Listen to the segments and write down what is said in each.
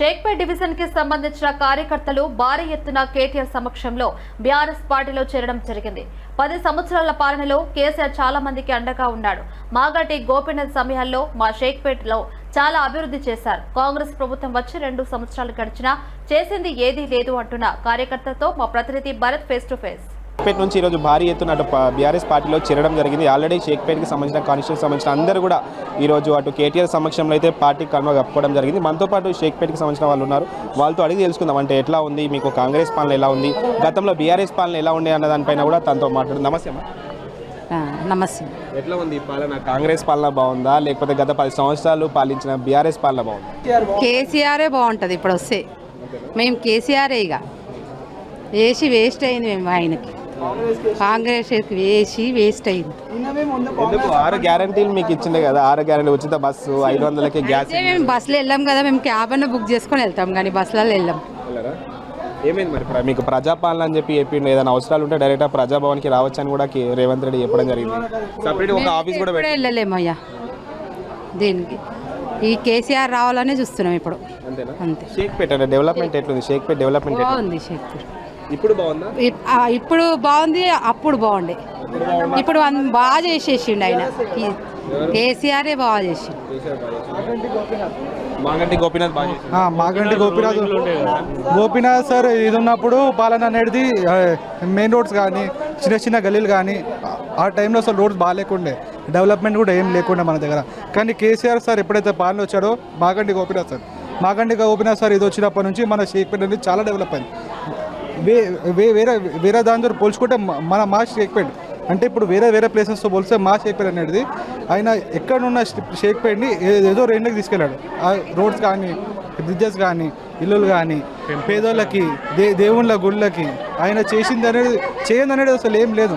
షేక్పేట్ డివిజన్కి సంబంధించిన కార్యకర్తలు భారీ ఎత్తున కేటీఆర్ సమక్షంలో బీఆర్ఎస్ పార్టీలో చేరడం జరిగింది. పది సంవత్సరాల పాలనలో కేసీఆర్ చాలా మందికి అండగా ఉన్నాడు. మాగటి గోపీనాథ్ సమయాల్లో మా షేక్పేట్లో చాలా అభివృద్ధి చేశారు. కాంగ్రెస్ ప్రభుత్వం వచ్చి రెండు సంవత్సరాలు గడిచినా చేసింది ఏదీ లేదు అంటున్న కార్యకర్తతో మా ప్రతినిధి Bharat face to face Shaikpet నుంచి ఈరోజు భారీ ఎత్తున అటు బీఆర్ఎస్ పార్టీలో చేరడం జరిగింది. ఆల్రెడీ షేక్పేట్కి సంబంధించిన కాన్స్టిట్యూషన్ సంబంధించిన అందరూ కూడా ఈరోజు అటు కేటీఆర్ సమక్షంలో అయితే పార్టీ కన్వ కప్పుకోవడం జరిగింది. మనతో పాటు షేక్పేట్కి సంబంధించిన వాళ్ళు ఉన్నారు. వాళ్ళతో అడిగి తెలుసుకుందాం. అంటే ఎట్లా ఉంది? మీకు కాంగ్రెస్ పాలన ఎలా ఉంది? గతంలో బీఆర్ఎస్ పాలన ఎలా ఉండే అన్న దానిపైన కూడా తనతో మాట్లాడు నమస్తే నమస్తే. ఎట్లా ఉంది పాలన? కాంగ్రెస్ పాలన బాగుందా? లేకపోతే గత పది సంవత్సరాలు పాలించిన బీఆర్ఎస్ పాలన బాగుందా? కేసీఆరే బాగుంటుంది. ఇప్పుడు వస్తే. మేము కేసీఆరే ఇక. వేసి వేస్ట్ అయింది మేము ఆయనకి. కాంగ్రెస్ వేసి వేస్ట్ అయింది. ఎందుకు? ఆరు గ్యారంటీలు మీకు ఇచ్చిండే కదా. ఆరు గ్యారంటీ ఉచిత బస్సు ఐదు వందలకి గ్యాస్ మేము బస్సులో వెళ్ళాం కదా మేము క్యాబ్ అన్న బుక్ చేసుకొని వెళ్తాం కానీ బస్సులలో వెళ్ళాం? ఏమైంది మరి? మీకు ప్రజాపాలన అని చెప్పి చెప్పిండు ఏదైనా అవసరాలు ఉంటే డైరెక్ట్ ప్రజాభవన్కి రావచ్చు అని కూడా రేవంత్ రెడ్డి చెప్పడం జరిగింది. సపరేట్ ఒక ఆఫీస్ కూడా ఎప్పుడూ వెళ్ళలేము అయ్యా. దీనికి? ఈ కేసీఆర్ రావాలనే చూస్తున్నాం ఇప్పుడు. అంతేనా? అంతే. షేక్ పేట్ అంటే డెవలప్మెంట్ ఎట్లుంది? షేక్ పేట్ డెవలప్మెంట్? బాగుంది శేఖర్ ఇప్పుడు బాగుందా? ఇప్పుడు బాగుంది అప్పుడు బాగుండే. ఇప్పుడు బాగా చేసేసిండు ఆయన. కేసీఆరే బాగా చేసిండు. మాగంటి గోపీనాథ్ మాగంటి గోపీనాథ్. గోపీనాథ్ సార్ ఇది ఉన్నప్పుడు పాలన అనేది మెయిన్ రోడ్స్ కానీ చిన్న చిన్న గల్లీలు కానీ ఆ- టైంలో అసలు రోడ్స్ బాగాలేకుండే డెవలప్మెంట్ కూడా ఏం లేకుండే మన దగ్గర. కానీ కేసీఆర్ సార్ ఎప్పుడైతే పాలన వచ్చాడో మాగంటి గోపీనాథ్ సార్. మాగంటి గోపీనాథ్ సార్ ఇది వచ్చినప్పటి నుంచి మన షేక్పేట అనేది చాలా డెవలప్ అయింది. వేరే వేరే దానితో పోల్చుకుంటే మన మా షేక్పేట్ అంటే ఇప్పుడు వేరే వేరే ప్లేసెస్తో పోలిస్తే మా షేక్పేట్ అనేది ఆయన ఎక్కడున్న షేక్పేట్ని ఏదో రేంజ్కి తీసుకెళ్ళాడు. ఆ రోడ్స్ కానీ బ్రిడ్జెస్ కానీ ఇల్లులు కానీ పేదోళ్ళకి దే దేవుళ్ళ గుళ్ళకి ఆయన చేసింది అనేది చేయంది అనేది అసలు ఏం లేదు.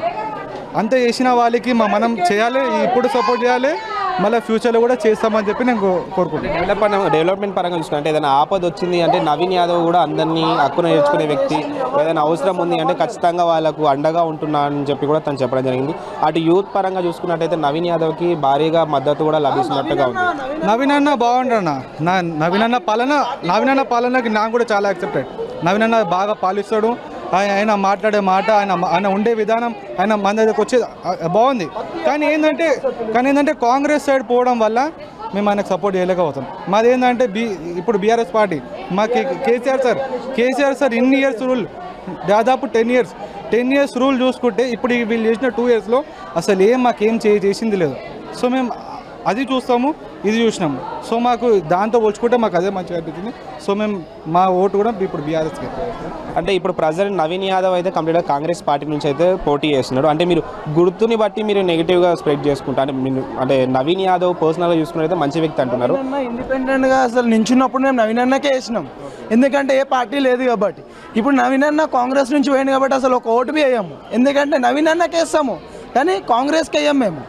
అంత చేసిన వాళ్ళకి మనం చేయాలి ఇప్పుడు సపోర్ట్ చేయాలి మళ్ళీ ఫ్యూచర్లో కూడా చేస్తామని చెప్పి నేను కోరుకుంటున్నాను డెవలప్ పరంగా డెవలప్మెంట్ పరంగా చూసుకుంటే ఏదైనా ఆపద వచ్చింది అంటే నవీన్ యాదవ్ కూడా అందరినీ హక్కున నేర్చుకునే వ్యక్తి ఏదైనా అవసరం ఉంది అంటే ఖచ్చితంగా వాళ్ళకు అండగా ఉంటున్నా అని చెప్పి కూడా తను చెప్పడం జరిగింది. అటు యూత్ పరంగా చూసుకున్నట్టయితే నవీన్ యాదవ్కి భారీగా మద్దతు కూడా లభిస్తున్నట్టుగా ఉంది. నవీన్ అన్న బాగుండన్న నా నవీన్ అన్న పాలన నవీన్ అన్న పాలనకి నాకు కూడా చాలా యాక్సెప్టెడ్ నవీన్ అన్న బాగా పాలిస్తాడు. ఆయన ఆయన మాట్లాడే మాట ఆయన ఆయన ఉండే విధానం ఆయన మన దగ్గరకు వచ్చే బాగుంది. కానీ ఏంటంటే కానీ ఏంటంటే కాంగ్రెస్ సైడ్ పోవడం వల్ల మేము ఆయనకు సపోర్ట్ చేయలేకపోతాం. మాది ఏంటంటే బీ ఇప్పుడు బీఆర్ఎస్ పార్టీ. మా కేసీఆర్ సార్ కేసీఆర్ సార్ ఇన్ని ఇయర్స్ రూల్ దాదాపు ten years ten years rule చూసుకుంటే ఇప్పుడు వీళ్ళు చేసిన టూ ఇయర్స్లో అసలు ఏం మాకేం చేసింది లేదు. సో మేము అది చూస్తాము. ఇది చూసినాము. సో మాకు దాంతో పోల్చుకుంటే మాకు అదే మంచిగా అనిపించింది. సో మేము మా ఓటు కూడా ఇప్పుడు బీఆర్ఎస్కి అంటే ఇప్పుడు ప్రజెంట్ నవీన్ యాదవ్ అయితే కంప్లీట్గా కాంగ్రెస్ పార్టీ నుంచి అయితే పోటీ చేస్తున్నాడు అంటే మీరు గుర్తుని బట్టి మీరు నెగిటివ్గా స్ప్రెడ్ చేసుకుంటా అంటే మీరు అంటే నవీన్ యాదవ్ పర్సనల్గా చూసుకున్నైతే మంచి వ్యక్తి అంటున్నారు. అన్న ఇండిపెండెంట్గా అసలు నించున్నప్పుడు మేము నవీన్ అన్నకే వేసినాం. ఎందుకంటే ఏ పార్టీ లేదు కాబట్టి. ఇప్పుడు నవీన్ అన్న కాంగ్రెస్ నుంచి పోయింది కాబట్టి అసలు ఒక ఓటు బి వేయము. ఎందుకంటే నవీన్ అన్నకే వేస్తాము. కానీ కాంగ్రెస్కి వేయం మేము.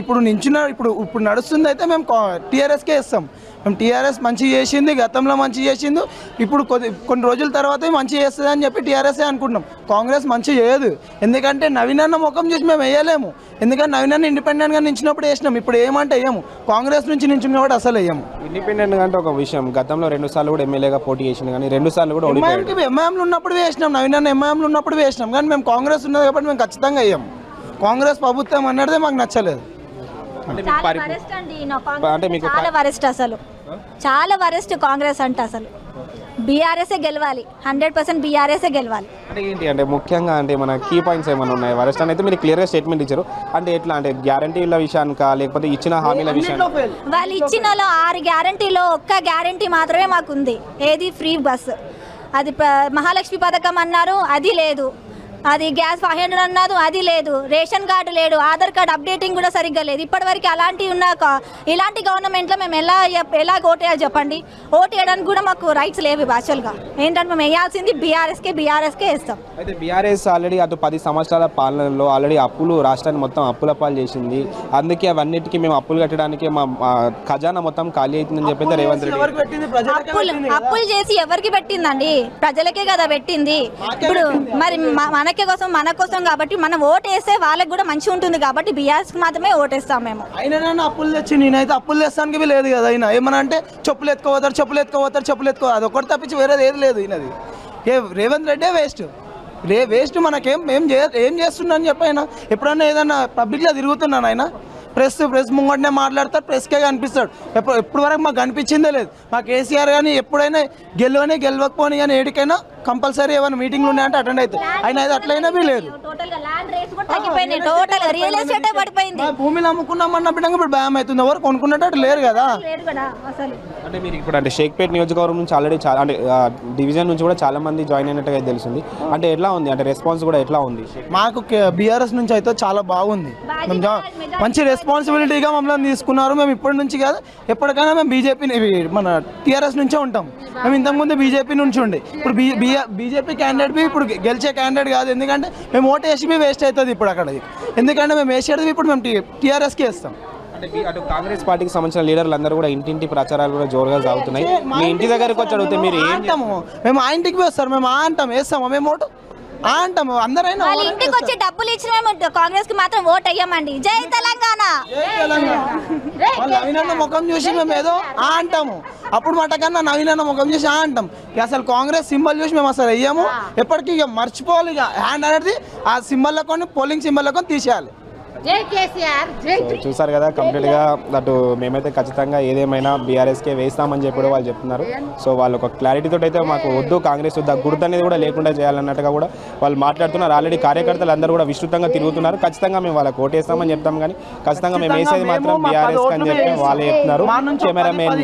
ఇప్పుడు నించున్న ఇప్పుడు ఇప్పుడు నడుస్తుంది అయితే మేము టీఆర్ఎస్కే వేస్తాం మేము టీఆర్ఎస్ మంచి చేసింది గతంలో మంచి చేసింది ఇప్పుడు కొద్ది కొన్ని రోజుల తర్వాత మంచి చేస్తుంది అని చెప్పి టీఆర్ఎస్ఏ అనుకుంటున్నాం. కాంగ్రెస్ మంచి చేయదు. ఎందుకంటే నవీన్ అన్న ముఖం చూసి మేము వేయలేము. ఎందుకంటే నవీన్ అన్న ఇండిపెండెంట్గా నించినప్పుడు వేసినాం. ఇప్పుడు ఏమంటే వేయము. కాంగ్రెస్ నుంచి నించున్నప్పుడు అసలు వేయము. ఇండిపెండెంట్ అంటే ఒక విషయం. గతంలో రెండు సార్లు కూడా ఎమ్మెల్యేగా పోటీ చేసింది కానీ రెండు సార్లు కూడా ఎంఐఎంకి ఎంఐఎంలు ఉన్నప్పుడు వేసినాం. నవీన్ అన్న ఎంఐఎంలు ఉన్నప్పుడు వేసినాం. కానీ మేము కాంగ్రెస్ ఉన్నది కాబట్టి మేము ఖచ్చితంగా వేయము. కాంగ్రెస్ ప్రభుత్వం అన్నదే మాకు నచ్చలేదు. అంటే మీకు చాలా వరెస్ట్ అండి ఈయన అంటే కాంగ్రెస్ మీకు చాలా వరెస్ట్ అసలు. చాలా వరెస్ట్ కాంగ్రెస్ అంటే అసలు. బీఆర్ఎస్ఏ గెలవాలి. హండ్రెడ్ పర్సెంట్ బీఆర్ఎస్ఏ గెలవాలి. అంటే ఏంటి అంటే ముఖ్యంగా అంటే మన కీ పాయింట్స్ ఏమైనా ఉన్నాయి? వరస్ట్ అని అయితే మీరు క్లియర్గా స్టేట్మెంట్ ఇచ్చారు. అంటే ఎట్లా అంటే గ్యారంటీల విషయానికా లేకపోతే ఇచ్చిన హామీల విషయానికి? వాళ్ళు ఇచ్చిన ఆరు గ్యారంటీలో ఒక్క గ్యారంటీ మాత్రమే మాకు ఉంది ఏది ఫ్రీ బస్. అది ప- మహాలక్ష్మి పథకం అన్నారు అది లేదు. అది గ్యాస్ ఫైవ్ హండ్రెడ్ అన్నారు అది లేదు. రేషన్ కార్డు లేడు ఆధార్ కార్డు అప్డేటింగ్ కూడా సరిగ్గా లేదు. ఇప్పటివరకు అలాంటి ఉన్న క- ఇలాంటి గవర్నమెంట్లో మేము ఎలా ఎలా ఓటేయాలి చెప్పండి? ఓటు వేయడానికి కూడా మాకు రైట్స్ లేవు యాక్చువల్గా ఏంటంటే మేము వేయాల్సింది బీఆర్ఎస్కే బీఆర్ఎస్కే వేస్తాం. అయితే బీఆర్ఎస్ ఆల్రెడీ అటు పది సంవత్సరాల పాలనలో ఆల్రెడీ అప్పులు రాష్ట్రాన్ని మొత్తం అప్పుల పాలు చేసింది. అందుకే అవన్నిటికీ మేము అప్పులు కట్టడానికి మా ఖజానా మొత్తం ఖాళీ అవుతుందని చెప్పి రేవంత్ రెడ్డి అప్పులు అప్పులు చేసి ఎవరికి పెట్టిందండి? ప్రజలకే కదా పెట్టింది. ఇప్పుడు మరి మ- మనకి కోసం మన కోసం కాబట్టి మనం ఓటు వేస్తే వాళ్ళకి కూడా మంచిగా ఉంటుంది కాబట్టి బీఆర్ఎస్కి మాత్రమే ఓటేస్తాం మేము. అయినా నన్ను అప్పులు తెచ్చి నేనైతే అప్పులు తెస్తానికి లేదు కదా అయినా. ఏమన్నా అంటే చెప్పులు ఎత్తుకోపోతారు చెప్పులు ఎత్తుకోపోతారు చెప్పులు ఎత్తుకో అది ఒకటి తప్పించి వేరేది ఏది లేదు ఈయనది. ఏ రేవంత్ రెడ్డే వేస్ట్ రే వేస్ట్ మనకేం ఏం చే ఏం చేస్తున్నాను చెప్పైనా. ఎప్పుడన్నా ఏదన్నా పబ్లిక్లో తిరుగుతున్నాను ఆయన? ప్రెస్ ప్రెస్ ముంగటనే మాట్లాడతాడు ప్రెస్కే కనిపిస్తాడు. ఎప్పుడు ఎప్పుడు వరకు మాకు కనిపించిందే లేదు. మా కేసీఆర్ కానీ ఎప్పుడైనా గెలవని గెలవకపోని కానీ ఏడికైనా కంపల్సరీ ఏమైనా మీటింగ్లు ఉన్నాయంటే అటెండ్ అవుతుంది ఆయన అయితే అట్లయినా బీ లేదు టోటల్గా ల్యాండ్ రేస్ కూడా తగ్గిపోయినాయి టోటల్ రియల్ ఎస్టేట్ పడిపోయింది. మా భూమిని అమ్ముకున్నామన్న బిడ్డంగా ఇప్పుడు భయం అవుతుంది. ఎవరు కొనుక్కునేటట్టు లేరు కదా. లేదు కదా అసలు. అంటే మీరు ఇప్పుడు అంటే షేక్పేట్ నియోజకవర్గం నుంచి ఆల్రెడీ చాలా అంటే డివిజన్ నుంచి కూడా చాలా మంది జాయిన్ అయినట్టుగా తెలిసింది అంటే ఎట్లా ఉంది? అంటే రెస్పాన్స్ కూడా ఎట్లా ఉంది? మాకు బీఆర్ఎస్ నుంచి అయితే చాలా బాగుంది. మంచి రెస్పాన్సిబిలిటీగా మమ్మల్ని తీసుకున్నారు. మేము ఇప్పటి నుంచి కాదు ఎప్పటికైనా మేము బీజేపీ మన టీఆర్ఎస్ నుంచే ఉంటాం. మేము ఇంతకుముందు బీజేపీ నుంచి ఉండే ఇప్పుడు బీ బీజేపీ క్యాండిడేట్ బి ఇప్పుడు గెలిచే క్యాండిడేట్ కాదు. ఎందుకంటే మేము ఓటు వేసి వేస్ట్ అవుతుంది ఇప్పుడు అక్కడ ఎందుకంటే మేము వేసేది ఇప్పుడు మేము టీఆర్ఎస్కి వేస్తాం అంటే అటు కాంగ్రెస్ పార్టీకి సంబంధించిన లీడర్లు అందరూ కూడా ఇంటింటి ప్రచారాలు కూడా జోరుగా సాగుతున్నాయి. మీ ఇంటి దగ్గరకు వచ్చి అడిగితే మీరు అంటాము మేము ఆ ఇంటికి వేస్తారు మేము ఆ అంటాం వేస్తాము మేము ఓటు? ఆ అంటాము అందరైనా ఇంటికి వచ్చి డబ్బులు ఇచ్చిన మేము కాంగ్రెస్కి మాత్రం ఓట్ అయ్యామండి జై తెలంగాణ. నవీనన్న ముఖం చూసి మేము ఏదో ఆ అంటాము. అప్పుడు మాట కన్నా నవీనన్న ముఖం చూసి ఆ అంటాం. ఇక అసలు కాంగ్రెస్ సింబల్ చూసి మేము అసలు వెయ్యము. ఎప్పటికీ ఇక మర్చిపోవాలి ఇక. హ్యాండ్ అనేది ఆ సింబల్ కొని పోలింగ్ సింబల్ కొని తీసేయాలి. సో చూసారు కదా కంప్లీట్గా అటు మేమైతే ఖచ్చితంగా ఏదేమైనా బీఆర్ఎస్కే వేస్తామని చెప్పి కూడా వాళ్ళు చెప్తున్నారు. సో వాళ్ళు ఒక క్లారిటీతో అయితే మాకు వద్దు కాంగ్రెస్ వద్దు గుర్తు అనేది కూడా లేకుండా చేయాలన్నట్టుగా కూడా వాళ్ళు మాట్లాడుతున్నారు. ఆల్రెడీ కార్యకర్తలు అందరూ కూడా విస్తృతంగా తిరుగుతున్నారు. ఖచ్చితంగా మేము వాళ్ళకి ఓటేస్తామని చెప్తాం కానీ ఖచ్చితంగా మేము వేసేది మాత్రం బీఆర్ఎస్ అని చెప్పి వాళ్ళే చెప్తున్నారు. కెమెరామెన్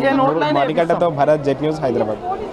మణికంఠతో భరత్ జెట్ న్యూస్ హైదరాబాద్.